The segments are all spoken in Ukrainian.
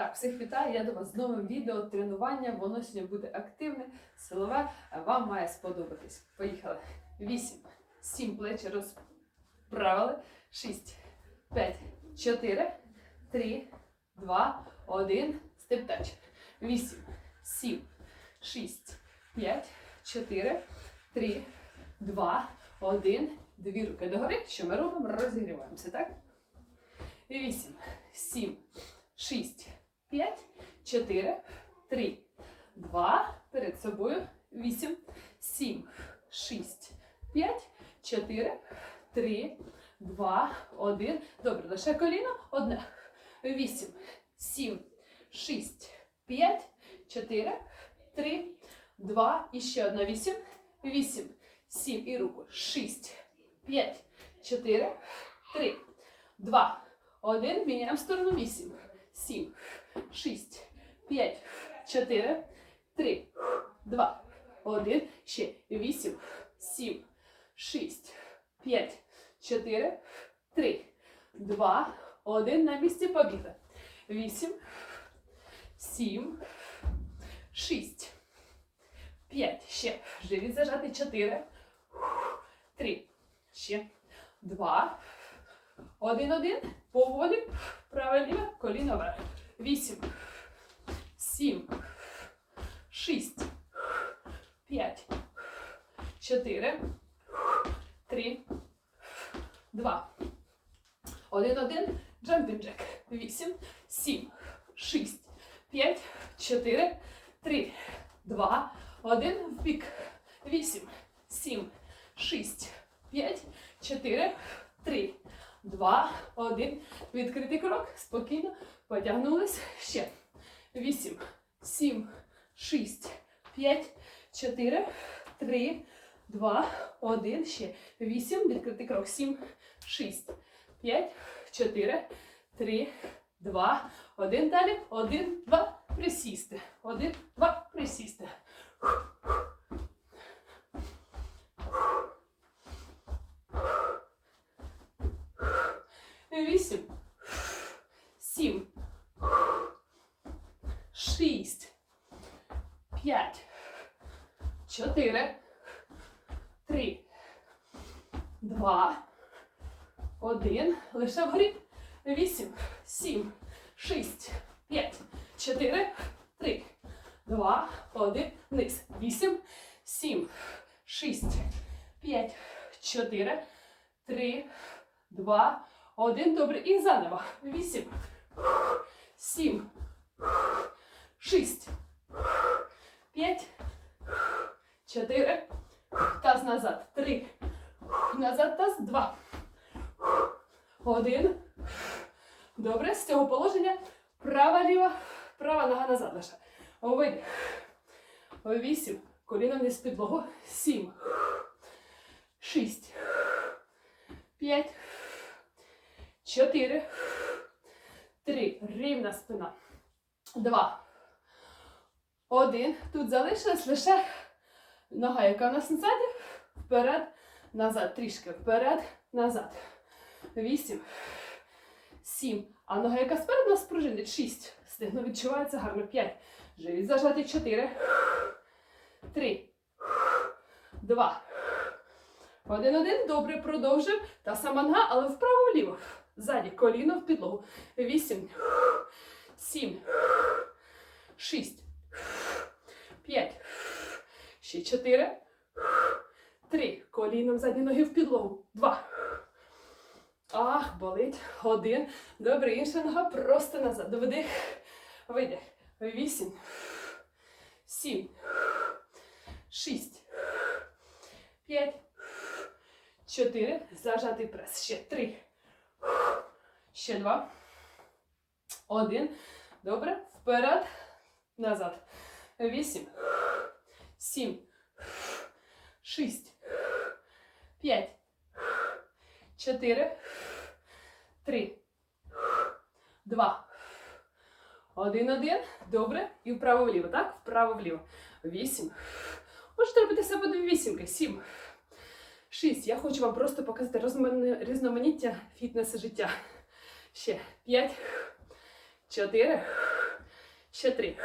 Так, всіх вітаю, я до вас з новим відео тренування. Воно сьогодні буде активне, силове. Вам має сподобатись. Поїхали. 8, 7 плечі розправили. 6, 5, 4, 3, 2, 1. Степ-тач. 8, 7, 6, 5, 4, 3, 2, 1. Дві руки догори. Що ми робимо? Розігріваємося, так? 8, 7, 6, 5, 4, 3, 2, перед собою, 8, 7, 6, 5, 4, 3, 2, 1. Добре, лише коліно, одне. 8, 7, 6, 5, 4, 3, 2, і ще одна 8, 8, 7, і руку, 6, 5, 4, 3, 2, 1, міняємо сторону 8, 7, 6, 5, 4, 3, 2, 1, ще 8, 7, 6, 5, 4, 3, 2, 1, на місці побігли. 8, 7, 6, 5, ще, живіт зажати 4, 3, ще, 2, 1, 1, поволі, праве ліве, коліно вверх. 8, 7, 6, 5, 4, 3, 2, 1, 1, джампінг джек. 8, 7, 6, 5, 4, 3, 2, 1, в. 8, 7, 6, 5, 4, 3, 2, 1. Відкритий крок. Спокійно. Потягнулись. Ще. 8, 7, 6, 5, 4, 3, 2, 1. Ще. 8. Відкритий крок. 7, 6, 5, 4, 3, 2, 1. Далі. 1, 2. Присісти. 1, 2. Присісти. Вісім. Сім. Шість. П'ять. Чотири. Три. Два. Один. Лише вгорі. Вісім. Сім. Шість. П'ять. Чотири. Три. Два. Один. Вниз. Вісім. Сім. Шість. П'ять. Чотири. Три. Два. Один, добре. І заново. Вісім. Сім. Шість. П'ять. Чотири. Таз назад. Три. Назад таз. Два. Один. Добре. З цього положення права ліва, права нога назад лише. Видих. Вісім. Коліно вниз підлогу. Сім. Шість. П'ять. Чотири. Три. Рівна спина. Два. Один. Тут залишилась лише нога, яка у нас назаді. Вперед, назад. Трішки вперед, назад. Вісім. Сім. А нога, яка спереду нас пружинить. Шість. Стегно відчувається гарно. П'ять. Живіт зажати. Чотири. Три. Два. Один, один. Добре, продовжуємо. Та сама нога, але вправо-вліво. Ззаді коліно в підлогу. Вісім. Сім. Шість. П'ять. Ще чотири. Три. Коліном задні ноги в підлогу. Два. Ах, болить. Один. Добре, інша нога просто назад. Вдих. Видих. Вісім. Сім. Шість. П'ять. Чотири. Зажатий прес. Ще три. Ще два. Один. Добре. Вперед. Назад. Вісім. Сім. Шість. П'ять. Чотири. Три. Два. Один, один. Добре. І вправо-вліво, так? Вправо-вліво. Вісім. Можете робити себе до вісімки. Сім. Шість. Я хочу вам просто показати розмани- різноманіття фітнесу життя. Ще п'ять, чотири, Ще три.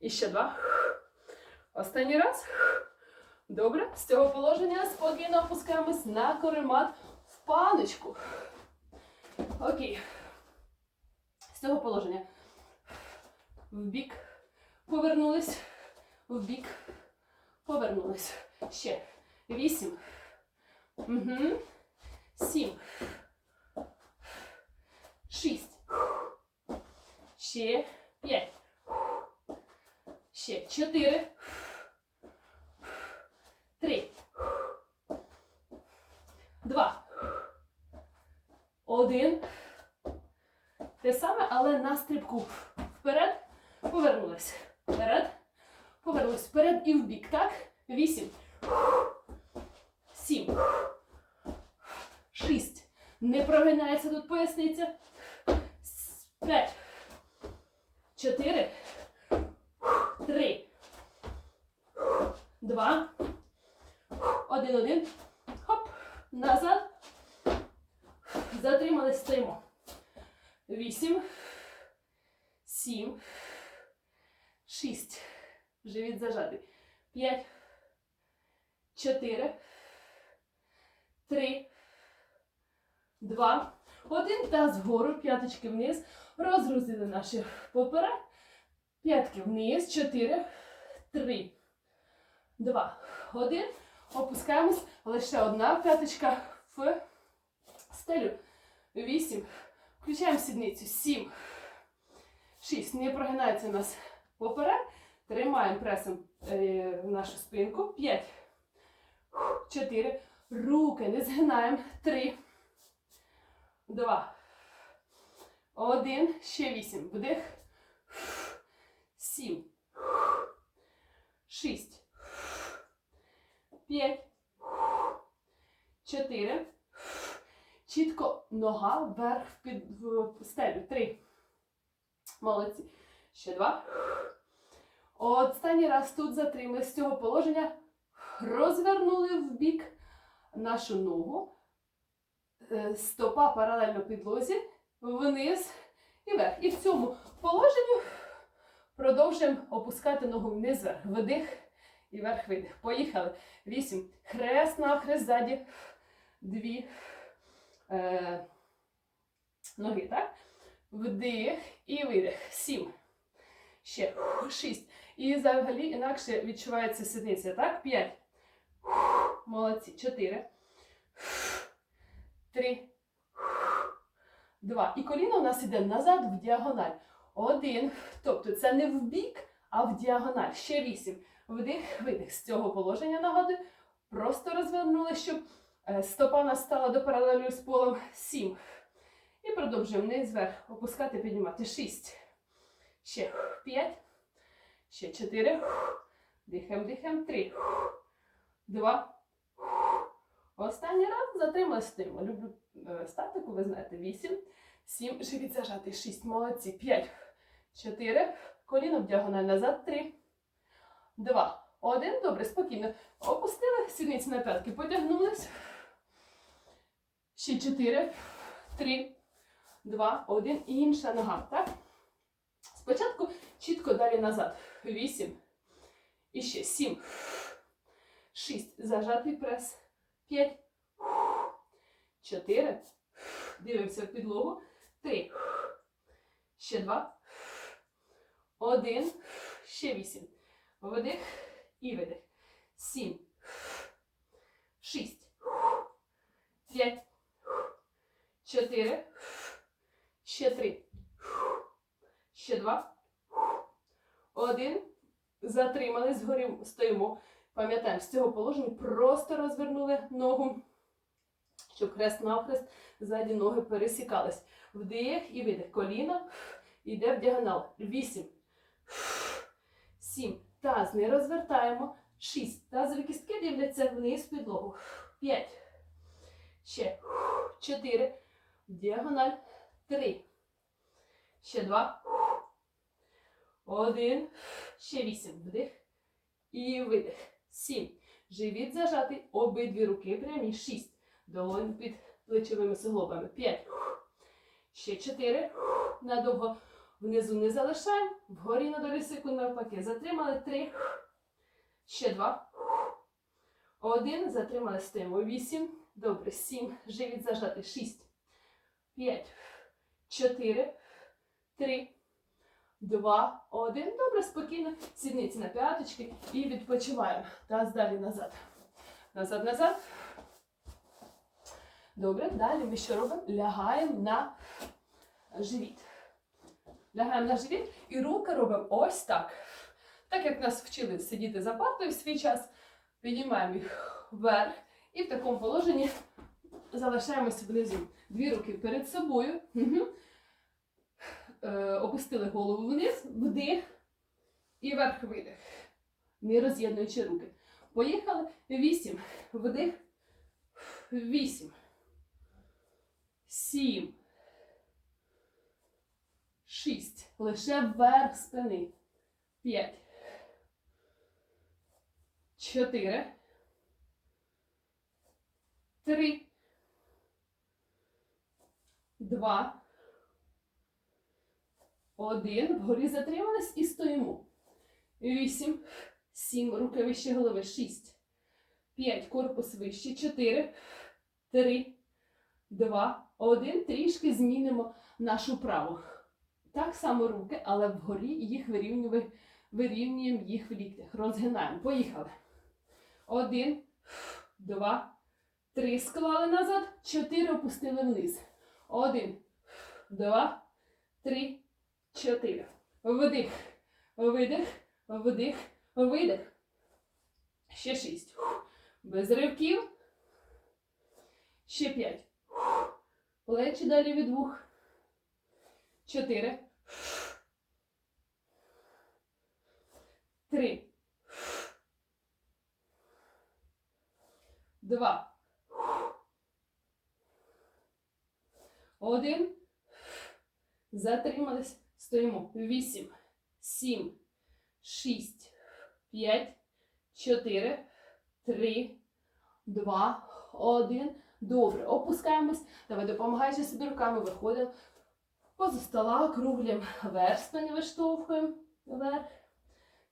І ще два. Останній раз. Добре. З цього положення спокійно опускаємось на коремат в паночку. Окей. З цього положення. В бік. Повернулись. В бік. Повернулись. Ще. Вісім. Угу. Сім. Шість. Ще п'ять. Ще чотири. Три. Два. Один. Те саме, але на стрибку. Вперед. Повернулись. Вперед. Повернулись. Вперед і вбік. Так? Вісім. Сім. Шість. Не прогинається тут поясниця. П'ять. Чотири. Три. Два. Один, один. Хоп. Назад. Затримались, стоїмо. Вісім. Сім. Шість. Живіт зажатий. П'ять. Чотири. Три. Два. Один. Таз вгору. П'яточки вниз. Розгрузили наші поперек. П'ятки вниз. Чотири. Три. Два. Один. Опускаємось. Лише одна п'яточка в стелю. Вісім. Включаємо сідницю. Сім. Шість. Не прогинається у нас поперек. Тримаємо пресом е, нашу спинку. П'ять. Чотири. Руки не згинаємо. Три. Два. Один. Ще вісім. Вдих. Сім. Шість. П'ять. Чотири. Чітко нога вверх під в стелю. Три. Молодці. Ще два. Останній раз тут затримали з цього положення. Розвернули в бік нашу ногу. Е, Стопа паралельно підлозі, вниз і вверх. І в цьому положенні продовжуємо опускати ногу вниз вверх. Вдих і вверх видих. Поїхали. Вісім. Хрест навхрест ззаді. Дві е, ноги, так? Вдих і видих. Сім. Ще. Шість. І взагалі інакше відчувається сідниця, так? П'ять. Молодці. Чотири. Три. Два. І коліно у нас іде назад в діагональ. Один. Тобто це не в бік, а в діагональ. Ще вісім. Вдих, видих. З цього положення нагадую. Просто розвернули, щоб стопа у стала до паралелю з полом. Сім. І продовжуємо вниз вверх. Опускати, піднімати. Шість. Ще п'ять. Ще чотири. Дихаємо, дихаємо. Три. Два. Останній раз затримали стоїмо. Люблю е, статику, ви знаєте. Вісім. Сім. Живіт зажатий. Шість. Молодці. П'ять. Чотири. Коліно в діагональ назад. Три. Два. Один. Добре, спокійно. Опустили сідниці на п'ятки. Потягнулись. Ще чотири. Три. Два. Один. І інша нога. Так? Спочатку чітко далі назад. Вісім. І ще сім. Шість. Зажатий прес. П'ять. Чотири. Дивимося в підлогу. Три. Ще два. Один. Ще вісім. Вдих і видих. Сім. Шість. П'ять. Чотири. Ще три. Ще два. Один. Затримали, згорі стоїмо. Пам'ятаємо, з цього положення просто розвернули ногу, щоб хрест навхрест ззаді ноги пересікались. Вдих і видих. Коліно йде в діагонал. Вісім. Сім. Таз не розвертаємо. Шість. Тазові кістки дивляться вниз в підлогу. П'ять. Ще. Чотири. Діагональ. Три. Ще два. Один. Ще вісім. Вдих. І видих. Сім. Живіт зажатий. Обидві руки прямі. Шість. Долонь під плечовими суглобами. П'ять. Ще чотири. Надовго Внизу не залишаємо. Вгорі на долі секунд навпаки. Затримали три. Ще два. Один. Затримали стоїмо. Вісім. Добре. Сім. Живіт зажати. Шість. П'ять. Чотири. Три. Два. Один. Добре, спокійно. Сідниці на п'яточки і відпочиваємо. Таз далі назад. Назад, назад. Добре, далі ми що робимо? Лягаємо на живіт. Лягаємо на живіт і руки робимо ось так. Так як нас вчили сидіти за партою в свій час, піднімаємо їх вверх і в такому положенні залишаємося внизу. Дві руки перед собою. Е, опустили голову вниз, вдих і вверх видих. Не роз'єднуючи руки. Поїхали. Вісім. Вдих. Вісім. Сім. Шість. Лише вверх спини. П'ять. Чотири. Три. Два. Один. Вгорі затримались і стоїмо. Вісім. Сім. Руки вище голови. Шість. П'ять. Корпус вище. Чотири. Три. Два. Один. Трішки змінимо нашу праву. Так само руки, але вгорі їх вирівнюємо, вирівнюємо їх в ліктях. Розгинаємо. Поїхали. Один, два, три. Склали назад. Чотири опустили вниз. Один, два, три, чотири. Вдих, видих, вдих, видих. Ще шість. Без ривків. Ще п'ять. Плечі далі від вух. Чотири. Три. Два. Один. Затримались. Стоїмо. Вісім. Сім. Шість. П'ять. Чотири. Три. Два. Один. Добре. Опускаємось. Давай допомагаючи собі руками. Виходимо. Поза стола круглим вверх спини виштовхуємо вверх.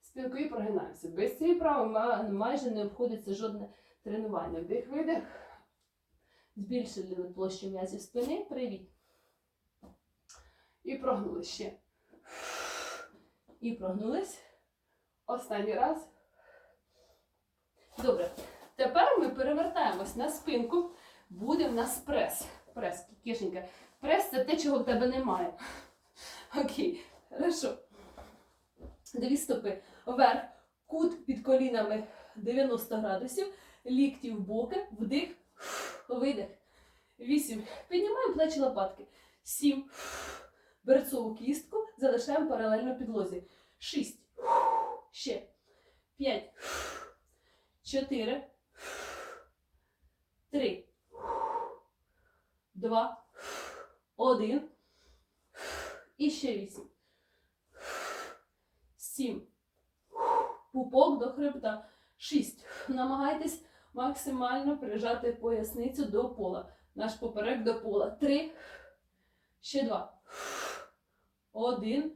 Спинкою прогинаємося. Без цієї прави майже не обходиться жодне тренування. Вдих, видих. Збільшили площу м'язів спини. Привіт. І прогнули ще. І прогнулись. Останній раз. Добре. Тепер ми перевертаємось на спинку. Буде в нас прес. Прес, кишенька. Прес це те, чого в тебе немає. Окей, хорошо. Дві стопи вверх, кут під колінами 90 градусів, лікті в боки, вдих, видих. Вісім. Піднімаємо плечі лопатки. Сім. Берцову кістку залишаємо паралельно підлозі. Шість. Ще. П'ять. Чотири. Три. Два. Один. І ще вісім. Сім. Пупок до хребта. Шість. Намагайтесь максимально прижати поясницю до пола. Наш поперек до пола. Три. Ще два. Один.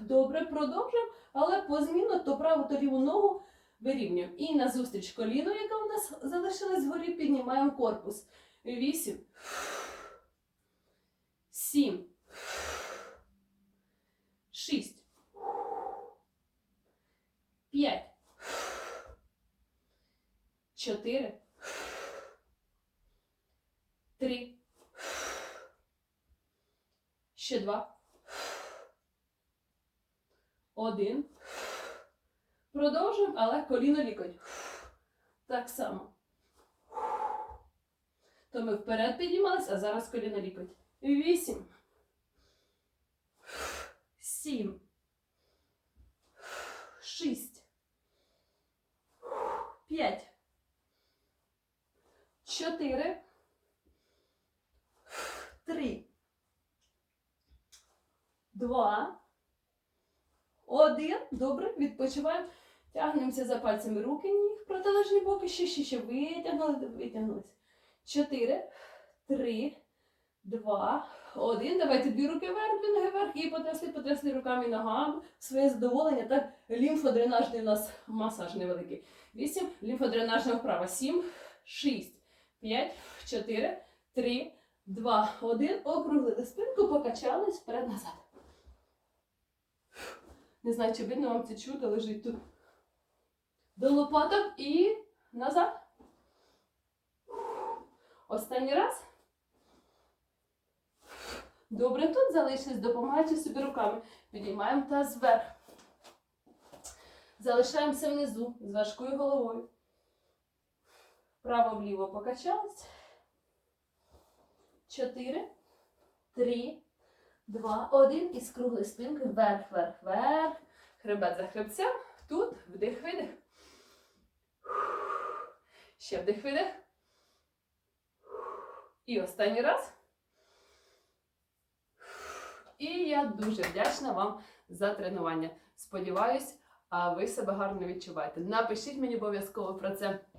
Добре, продовжуємо. Але по зміну то праву, то ліву ногу вирівнюємо. І назустріч коліну, яка у нас залишилась вгорі, піднімаємо корпус. Вісім. Сім. Шість. П'ять. Чотири. Три. Ще два. Один. Продовжуємо, але коліно лікоть. Так само. То ми вперед піднімалися, а зараз коліно лікоть. Вісім. Сім. Шість. П'ять. Чотири. Три. Два. Один. Добре. Відпочиваємо. Тягнемося за пальцями руки, ніг, протилежні боки. Ще, ще, ще. Витягнули, витягнулись. Чотири. Три. два, один. Давайте дві руки вверх, дві ноги вверх і потрясли, потрясли руками і ногами. Своє задоволення. Так, лімфодренажний у нас масаж невеликий. Вісім, лімфодренажна вправа. Сім, шість, п'ять, чотири, три, два, один. Округлили спинку, покачались вперед-назад. Не знаю, чи видно вам це чудо лежить тут. До лопаток і назад. Останній раз. Добре, тут залишились, допомагаючи собі руками. Підіймаємо таз вверх. Залишаємося внизу з важкою головою. Вправо-вліво покачались. Чотири, три, два, один. І з круглої спинки вверх, вверх, вверх. Хребет за хребцем. Тут вдих, видих. Ще вдих, видих. І останній раз. І я дуже вдячна вам за тренування. Сподіваюсь, ви себе гарно відчуваєте. Напишіть мені обов'язково про це